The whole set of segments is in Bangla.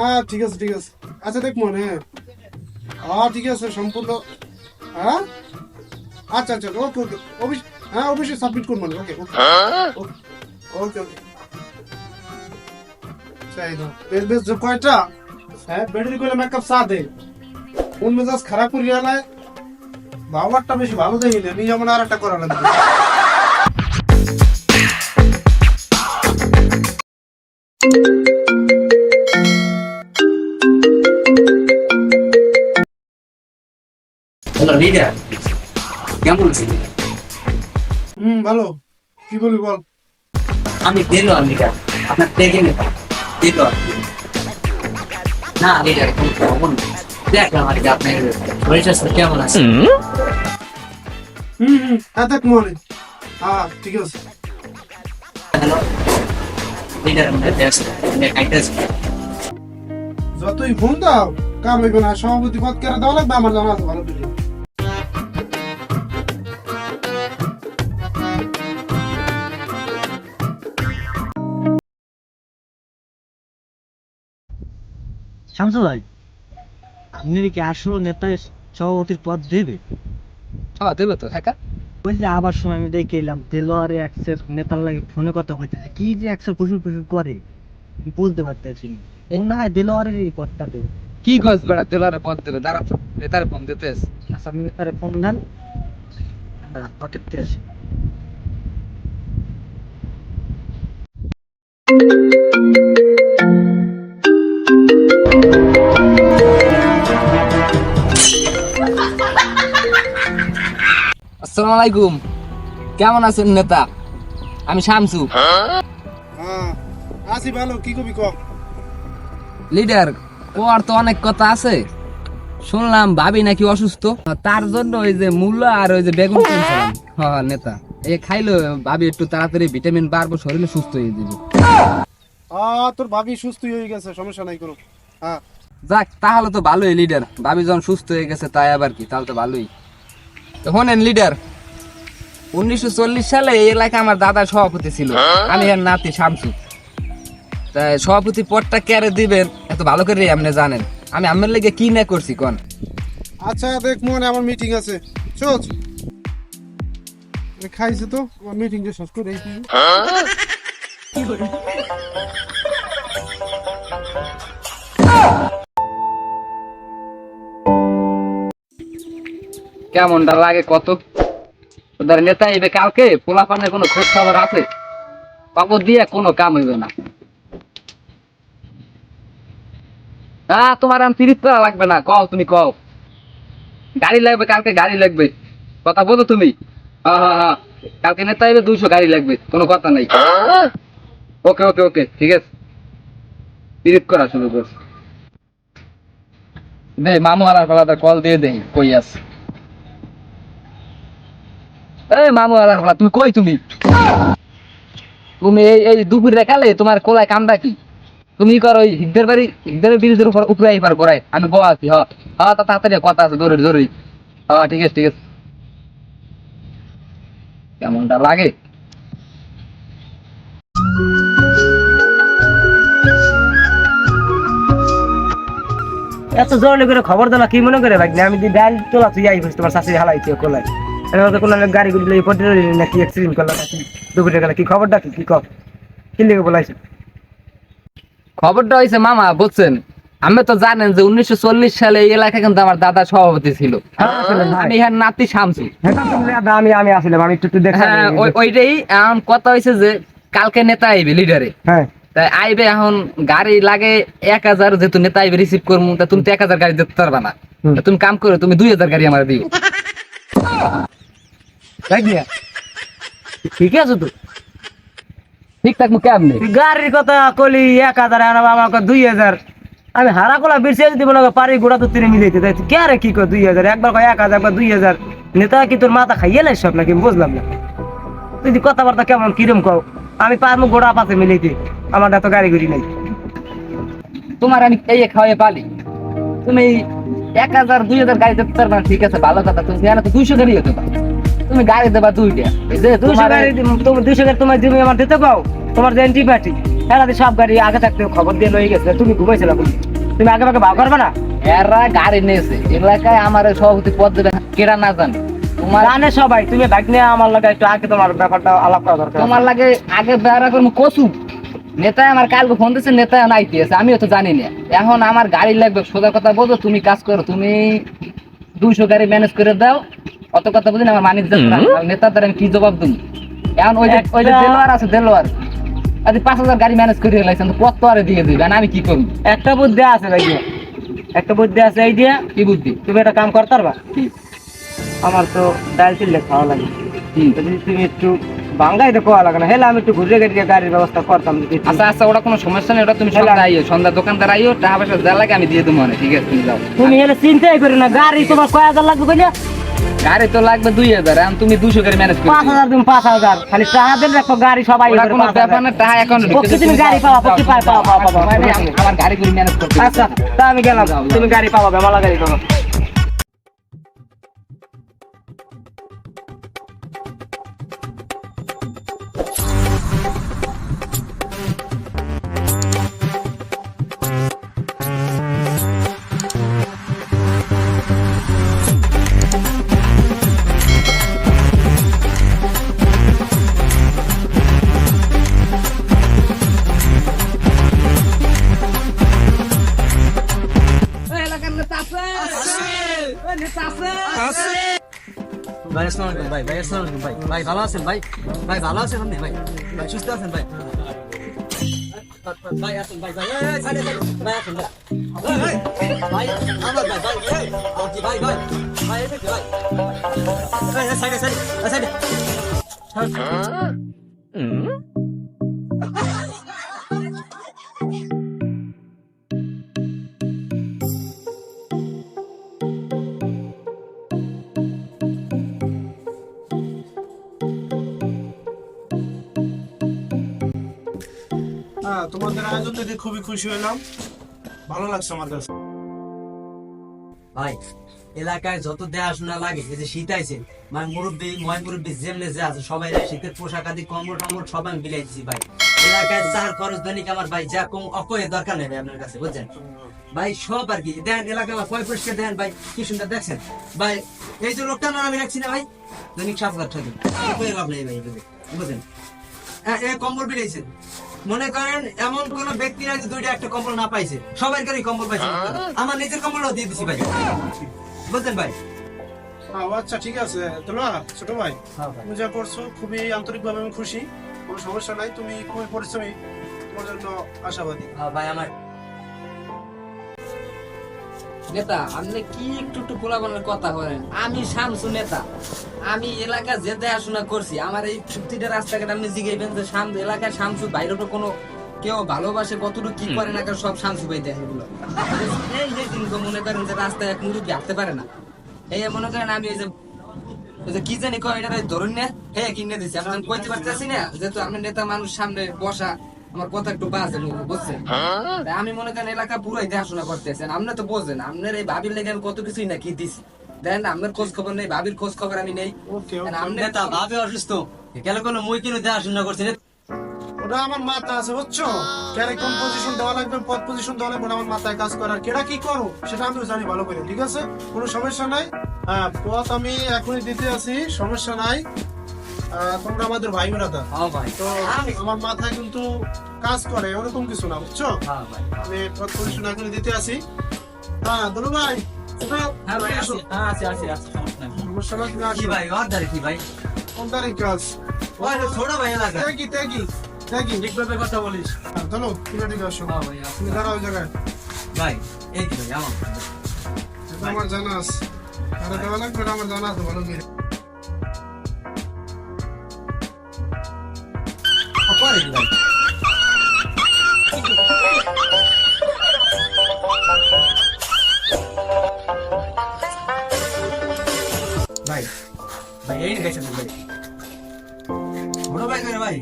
হ্যাঁ ঠিক আছে ঠিক আছে। আচ্ছা দেখ মনে। হ্যাঁ ঠিক আছে সম্পূর্ণ। হ্যাঁ? আচ্ছা আচ্ছা ওকে ওকে। অবশ্যই হ্যাঁ অবশ্যই সাবমিট করব ওকে ওকে। ওকে ওকে। চাই দাও বেশ বেশ যে কয়টা? হ্যাঁ ব্যাটারি করে মেকআপ চা দে মন মেজাজ খারাপ করিয়া নাই বাবারটা বেশি ভালো দেখিলে নিজে মনে আর একটা করা লাগবে। লিডার কেমন আছেন হুম ভালো। কি বলি বল? আমি লিডার আপনার দেখে না। লিডার কোনো খবর নেই দেখলাম আর কি আপনার শরীর কেমন আছে? হুম। হুম হ্যাঁ মনে। হ্যাঁ ঠিক আছে। হ্যালো। লিডার যতই ফোন দাও কাম হইবে না। সভাপতি পদ কেন দেওয়া লাগবে আমার জানা আছে ভালো করে। শামসু ভাই আপনি কি আসল নেতা সভাপতির পদ দেবে? হ্যাঁ দেবে তো হ্যাঁ বলছি আবার সময় আমি দেখে এলাম দেলোয়ারে একসের নেতার লাগে ফোনে কথা হইতেছে কি যে একসের প্রচুর প্রচুর করে বুঝতে পারতেছি না। হয় দেলোয়ারের এই পদটা দেবে। কি গছ বেড়া তেলারে পথ দেবে দাঁড়া তো নেতারে ফোন দিতে। আচ্ছা আমি নেতারে ফোন দেন। হঠাৎ আছে আসসালামু আলাইকুম। কেমন আছেন নেতা? আমি শামসু। হ্যাঁ আছি ভালো কি কবি ক? লিডার তো অনেক কথা আছে। শুনলাম ভাবি নাকি অসুস্থ। তার জন্য ওই যে মূল্য আর ওই যে বেগুন কিনছিলাম। হ্যাঁ নেতা এ খাইলো ভাবি একটু তাড়াতাড়ি ভিটামিন বাড়বো শরীরে সুস্থ হয়ে যাবে। আ তোর ভাবি সুস্থ হয়ে গেছে সমস্যা নাই কোনো হ্যাঁ যাক তাহলে তো ভালোই লিডার ভাবি যখন সুস্থ হয়ে গেছে তাই আবার কি? তাহলে তো ভালোই। তো শোনেন লিডার উনিশশো চল্লিশ সালে এই এলাকায় আমার দাদা সভাপতি ছিল আমি এর নাতি শামসু। তাই সভাপতি পদটা কেড়ে দিবেন? এত ভালো করে আপনি জানেন। আমি আমার লেগে কি না করছি কোন? আচ্ছা দেখ মনে আমার মিটিং আছে। চল খাইছে তো মিটিং যে শেষ করে? কেমনটা লাগে কত? ওদের নেতা এবে কালকে পোলাপানের কোনো খোঁজ খবর আছে? পাবো দিয়ে কোনো কাম হইবে না। হ্যাঁ তোমার আমি তিরিশ টাকা লাগবে না, কও তুমি কও। গাড়ি লাগবে, কালকে গাড়ি লাগবে। কথা বলো তুমি। হ্যাঁ হ্যাঁ হ্যাঁ কালকে নেতা এবে দুইশো গাড়ি লাগবে, কোনো কথা নাই। ওকে ওকে ওকে, ঠিক আছে। তিরিশ করা শুরু কর দে, মামু পালাটা কল দিয়ে দেই, কই আছে। এই মামু আলার পালা তুমি কই তুমি? তুমি এই এই দুপুরে কালে তোমার কোলায় কামটা কি? তুমি করো ওই হিগদের বাড়ি হিগদের ব্রিজের উপর উপরে আইবার করাই আমি বউ আছি, হ। হ্যাঁ তা তাড়াতাড়ি কথা আছে, জরুরি জরুরি। হ্যাঁ ঠিক আছে ঠিক আছে। কেমনটা লাগে? এত জরুরি করে খবর দিলা কি মনে করে ভাই আমি ডাল তোলা তুই আই তোমার শাশুড়ি হালাইছি কোলাই আমি ওকে কোনো গাড়ি গুলি লই পটে নাকি অ্যাক্সিডেন্ট করল নাকি? দুপুরে গেল কি খবরটা কি? কি কব কি লিখে বলাইছে? খবরটা হয়েছে মামা বুঝছেন? আমি তো জানেন যে উনিশশো চল্লিশ সালে এই এলাকায় কিন্তু আমার দাদা সভাপতি ছিল। হ্যাঁ। আমি নাতি শামসু। হ্যাঁ আমি আমি আসলাম আমি একটু দেখা হ্যাঁ ওইটাই এখন কথা হয়েছে যে কালকে নেতা আইবে লিডারে হ্যাঁ। তাই আইবে এখন গাড়ি লাগে এক হাজার যেহেতু নেতা আইবে রিসিভ করব তা তুমি তো এক হাজার গাড়ি দিতে পারবা না। তুমি কাম করো তুমি দুই হাজার গাড়ি আমার দিও। দেখ দিয়া। ঠিক আছে তো? ঠিক থাকব কেমনি? গাড়ির কথা কলি এক হাজার আনাবো আমাকে দুই হাজার। আমি হারা কলা বেশি যদি কর পারি গোড়া তো তিনি মিলাইতে। তাই কে আরে কি কয় দুই হাজার? একবার কয় এক হাজার একবার দুই হাজার। নেতা কি তোর মাথা খাইয়ে লাই সব নাকি? বুঝলাম না। তুই কথাবার্তা কেমন কিরম কও? আমি পারব গোড়া পাশে মিলাইতে। আমার এত গাড়ি গুড়ি নেই। তোমার আমি এই খাওয়াই পালি। তুমি এক হাজার দুই হাজার গাড়ি দিতে পারবা না, ঠিক আছে ভালো কথা তুমি জানো তো দুইশো গাড়ি দেবা তুমি গাড়ি দেবা দুইটা। দুইশো গাড়ি তুমি দুইশো গাড়ি তোমার তুমি আমার দিতে পাও তোমার যে এন্টি পার্টি হ্যাঁ সব গাড়ি আগে থাকতে খবর দিয়ে লয়ে গেছে তুমি ঘুমাইছিলাম তুমি আগে ভাগে ভাগ করবে না? এরা গাড়ি নিয়েছে এলাকায় আমার সভাপতি পদ দেবে কেরা না জানে। তোমার জানে সবাই তুমি ভাগ নিয়ে আমার লাগে একটু আগে তোমার ব্যাপারটা আলাপ করা দরকার। তোমার লাগে আগে বেড়া করব কচু। নেতা আমার কালকে ফোন দিচ্ছে নেতা নাইতে আছে আমিও তো জানি না। এখন আমার গাড়ি লাগবে সোজা কথা বলছো তুমি কাজ করো তুমি দুইশো গাড়ি ম্যানেজ করে দাও অত কথা বুঝি আমার মানি দিতে নেতাদের আমি কি জবাব দেবো? এখন ওই যে ওই যে দেলোয়ার আছে দেলোয়ার আজ পাঁচ হাজার গাড়ি ম্যানেজ করে লাগছেন তো কত আরে দিয়ে দিবে আমি কি করব? একটা বুদ্ধি আছে ভাই। একটা বুদ্ধি আছে এই দিয়া কি বুদ্ধি? তুমি একটা কাম করতে পারবা? আমার তো ডাল চিল্লে খাওয়া লাগে? যদি তুমি একটু বাঙ্গাই তো খাওয়া লাগে না হেলে আমি একটু ঘুরে গিয়ে গাড়ির ব্যবস্থা করতাম আচ্ছা আচ্ছা ওটা কোনো সমস্যা নেই ওটা তুমি সন্ধ্যা আইও সন্ধ্যা দোকানদার আইও টাকা পয়সা যা লাগে আমি দিয়ে দেবো মনে ঠিক আছে তুমি যাও তুমি হেলে চিন্তাই করি না গাড়ি তোমার কয় হাজার লাগবে কইলে গাড়ি তো লাগবে দুই হাজার এখন তুমি দুশো গাড়ি ম্যানেজ পাঁচ হাজার তুমি পাঁচ হাজার খালি টাকা দিলে একটা গাড়ি সবাই ওটা কোনো ব্যাপার না টাকা এখন তুমি গাড়ি পাওয়া, পক্ষে পাও, পাও, পাও, পাও, পাও। আমার গাড়ি করে ম্যানেজ হবে। আচ্ছা তা আমি গেলাম তুমি গাড়ি পাবা বেমালা গাড়ি পাবা ভাই ভাই, আসসালামু আলাইকুম ভাই। ভাই, ভালো আছেন ভাই? ভাই, ভালো আছেন আপনি? ভাই ভাই, সুস্থ আছেন ভাই? ভাই, আসেন, ভাই ভাই ভাই, আসেন, ভাই। ভাই, আমার ভাই ভাই ভাই ভাই। ভাই ভাই। সাইডে সাইডে সাইডে তোমাদের আয়োজন দেখে খুবই খুশি হলাম। ভালো লাগছে আমার কাছে। ভাই এলাকায় যত দেখাশোনা লাগে এই যে শীত আইছে মানে মুরব্বী ময় মুরব্বী যেমনে যে আছে সবাই শীতের পোশাক আদি কম্বল টম্বল সব আমি বিলাই দিছি ভাই। এলাকায় চার খরচ দৈনিক আমার ভাই যা কম অকয়ে দরকার নেই আপনার কাছে বুঝছেন? ভাই সব আর কি। দেখেন এলাকা আমার পয় পরিষ্কার দেখেন ভাই কি সুন্দর দেখছেন? ভাই এই যে লোকটা না আমি রাখছি না ভাই। দৈনিক হাজার টাকা অকয়ে লাভ নেই ভাই হ্যাঁ, এ কম্বল বিড়াইছে মনে করেন এমন কোন ব্যক্তি নাই যে দুইটা একটা কম্বল না পাইছে। সবাই কারি কম্বল পাইছে। আমার নিজের কম্বলও দিয়ে দিছি ভাই। বুঝলেন ভাই? হ্যাঁ, ও আচ্ছা ঠিক আছে। তোলা ছোট ভাই হ্যাঁ, তুমি যা করছ খুবই আন্তরিকভাবে আমি খুশি। কোনো সমস্যা নাই তুমি খুবই পরিশ্রমী। তোমার জন্য আশাবাদী। ভাই আমার নেতা, আপনি কি একটু একটু পোলাপানের কথা বলেন? আমি শামসু নেতা। আমি এলাকা যে দেখাশোনা করছি, আমার এই চুক্তিটা রাস্তাঘাট আপনি জিগাইবেন যে শামসু এলাকায় শামসু বাইরে তো কোনো কেউ ভালোবাসে, কতটুকু কি করে না সব শামসু ভাই দেখে এগুলো। এই যে দিনকে মনে করেন যে রাস্তায় এক মুরব্বী হাঁটতে পারে না। এই মনে করেন আমি এই যে কি জানি কয় এটা ধরুন না, হে কিনে দিছি। আমি কইতে পারতেছি না, যেহেতু আপনি নেতা মানুষ, সামনে বসা আমার কথা একটু বাজে মুখে, বুঝছেন? আমি মনে করেন এলাকা পুরাই দেখাশোনা করতেছেন আপনি তো বোঝেন আপনার এই ভাবির লেগে আমি কত কিছুই না কি দিছি। দেন আপনার খোঁজ খবর নেই ভাবির খোঁজ খবর আমি নেই। আপনি নেতা ভাবে অসুস্থ। কেন কোনো মুই কিনে দেখাশোনা করছি ওটা আমার মাথা আছে বুঝছ? ক্যারে কোন পজিশন দেওয়া লাগবে পদ পজিশন দেওয়া লাগবে আমার মাথায় কাজ করার কেডা কি করো সেটা আমিও জানি ভালো করে ঠিক আছে? কোনো সমস্যা নাই। হ্যাঁ পথ আমি এখনই দিতে আছি সমস্যা নাই। তোমরা আমাদের ভাই বেড়াদা হ্যাঁ তো আমার মাথায় কিন্তু কাজ করে ওরকম কিছু না বুঝছ? হ্যাঁ আমি পজিশন এখনই দিতে আছি হ্যাঁ দলু ভাই হ্যাঁ আসো। আসি। হ্যাঁ আসি আসি আসি আসো। কথা বলিস। আসো। হ্যাঁ ভাই এই আমার এটা আমার। জানা আছে। আরে দেওয়া লাগবে এটা আমার জানা আছে ভালো করে। পরে কি ভাই ভাই ভাই এই গেছেন ভাই বড় ভাই করে ভাই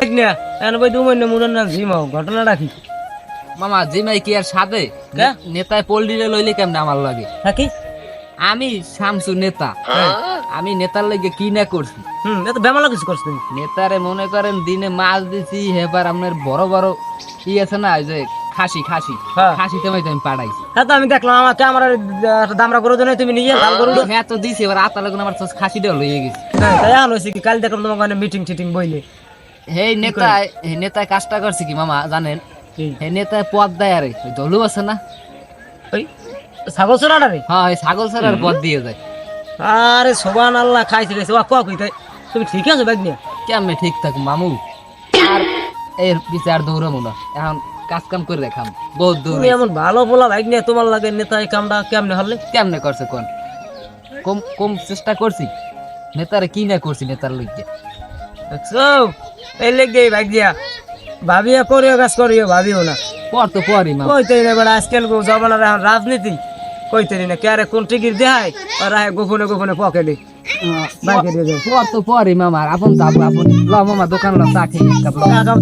দেখ না এখন ভাই তুমি মুরান না জিমাও ঘটনাটা কি? মামা জিমাই কি আর সাথে নেতায় লইলে কেমনে আমার লাগে? থাকি আমি শামসু নেতা। আমি নেতার লাগে কি না করছি? হুম এত বেমালা কিছু করছ তুমি। নেতারে মনে করেন দিনে মাছ দিছি এবার আপনার বড় বড় ই আছে না ওই যে খাসি খাসি। খাসি খাসিতে মাইতে আমি পাঠাইছি হ্যাঁ তো আমি দেখলাম আমাকে আমার দামরা করে দেয় তুমি নিজে দাম হ্যাঁ তো দিছি এবার আতা লাগুন আমার খাসিটাও লইয়ে গেছি। তাই আন কি? কাল দেখলাম তোমাকে মিটিং টিটিং বইলে। হেই নেতায় হে নেতায় কাজটা করছে কি মামা জানেন? হে নেতায় পদ দেয় আরে ওই দলু আছে না? ওই ছাগল চড়াটা রে? হ্যাঁ ওই ছাগল ছাড়ার পদ দিয়ে যায় আরে সোবান আল্লাহ খাইছে রে ওয়া কোয়া কই তাই? তুমি ঠিক আছো ব্যাগ নিয়ে? কেমনে ঠিক থাক মামু? আর এর পিছে আর দৌড়াবো না। এখন কাজ কাম করে দেখাম বহুত দূর তুমি এমন ভালো বলা ব্যাগ নিয়ে তোমার লাগে নেতা এই কামটা কেমনে হলে কেমনে করছে কোন? কম কম চেষ্টা করছি? নেতারে কি না করছি নেতার লইকে দেখছ? এই লেগে দিয়া। ভাবিয়া করিও কাজ করিও ভাবিও না। পর তো পরই মামা কইতে না বেড়া আজকাল গো জমানার এখন রাজনীতি। কইতে না কে কোন টিকিট দেয় আর গোপনে গোপনে পকেটে। পর তো পরই আপন আপন ল মামা দোকান ল চা খেয়ে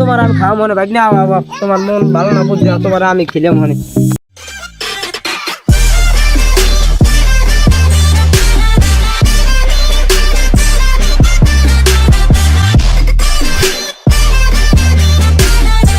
তোমার আমি খাওয়া মনে ভাগ না তোমার মন ভালো না বুঝলি তোমার আমি খেলে মনে